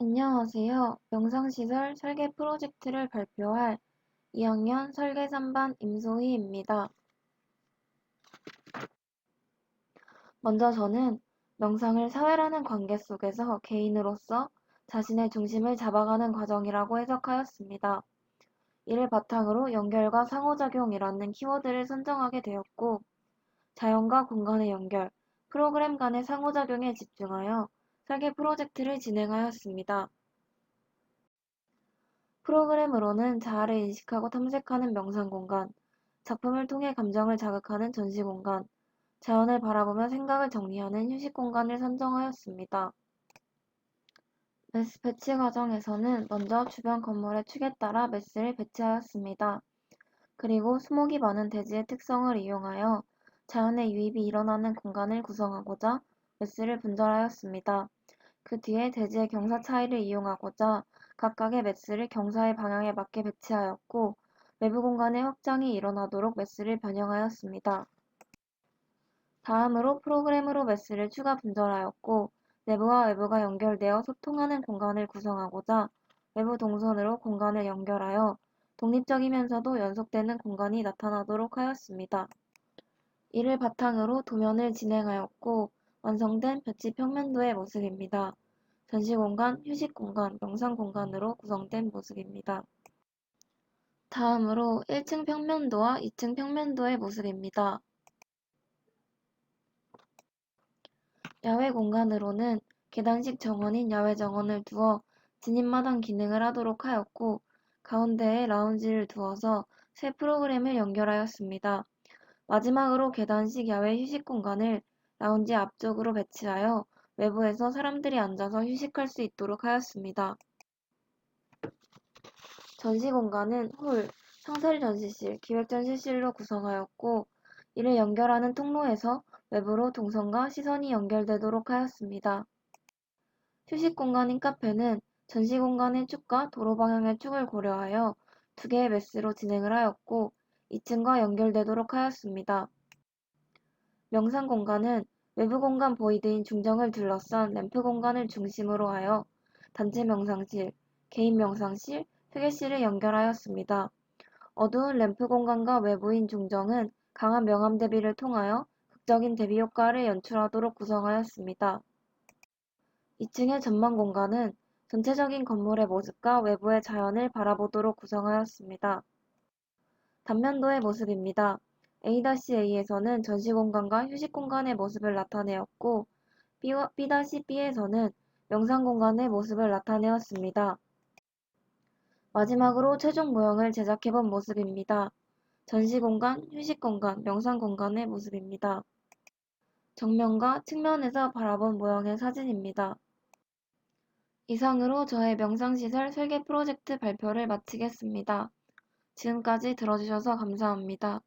안녕하세요. 명상시설 설계 프로젝트를 발표할 2학년 설계 3반 임소희입니다. 먼저 저는 명상을 사회라는 관계 속에서 개인으로서 자신의 중심을 잡아가는 과정이라고 해석하였습니다. 이를 바탕으로 연결과 상호작용이라는 키워드를 선정하게 되었고, 자연과 공간의 연결, 프로그램 간의 상호작용에 집중하여 설계 프로젝트를 진행하였습니다. 프로그램으로는 자아를 인식하고 탐색하는 명상 공간, 작품을 통해 감정을 자극하는 전시 공간, 자연을 바라보며 생각을 정리하는 휴식 공간을 선정하였습니다. 메스 배치 과정에서는 먼저 주변 건물의 축에 따라 메스를 배치하였습니다. 그리고 수목이 많은 대지의 특성을 이용하여 자연의 유입이 일어나는 공간을 구성하고자 메스를 분절하였습니다. 그 뒤에 대지의 경사 차이를 이용하고자 각각의 메스를 경사의 방향에 맞게 배치하였고 외부 공간의 확장이 일어나도록 메스를 변형하였습니다. 다음으로 프로그램으로 메스를 추가 분절하였고 내부와 외부가 연결되어 소통하는 공간을 구성하고자 외부 동선으로 공간을 연결하여 독립적이면서도 연속되는 공간이 나타나도록 하였습니다. 이를 바탕으로 도면을 진행하였고 완성된 볕이 평면도의 모습입니다. 전시 공간, 휴식 공간, 명상 공간으로 구성된 모습입니다. 다음으로 1층 평면도와 2층 평면도의 모습입니다. 야외 공간으로는 계단식 정원인 야외 정원을 두어 진입마당 기능을 하도록 하였고 가운데에 라운지를 두어서 새 프로그램을 연결하였습니다. 마지막으로 계단식 야외 휴식 공간을 라운지 앞쪽으로 배치하여 외부에서 사람들이 앉아서 휴식할 수 있도록 하였습니다. 전시 공간은 홀, 상설 전시실, 기획 전시실로 구성하였고 이를 연결하는 통로에서 외부로 동선과 시선이 연결되도록 하였습니다. 휴식 공간인 카페는 전시 공간의 축과 도로 방향의 축을 고려하여 두 개의 메스로 진행을 하였고 2층과 연결되도록 하였습니다. 명상 공간은 외부 공간 보이드인 중정을 둘러싼 램프 공간을 중심으로 하여 단체 명상실, 개인 명상실, 회계실을 연결하였습니다. 어두운 램프 공간과 외부인 중정은 강한 명암 대비를 통하여 극적인 대비 효과를 연출하도록 구성하였습니다. 2층의 전망 공간은 전체적인 건물의 모습과 외부의 자연을 바라보도록 구성하였습니다. 단면도의 모습입니다. A-A에서는 전시 공간과 휴식 공간의 모습을 나타내었고 B-B에서는 명상 공간의 모습을 나타내었습니다. 마지막으로 최종 모형을 제작해본 모습입니다. 전시 공간, 휴식 공간, 명상 공간의 모습입니다. 정면과 측면에서 바라본 모형의 사진입니다. 이상으로 저의 명상시설 설계 프로젝트 발표를 마치겠습니다. 지금까지 들어주셔서 감사합니다.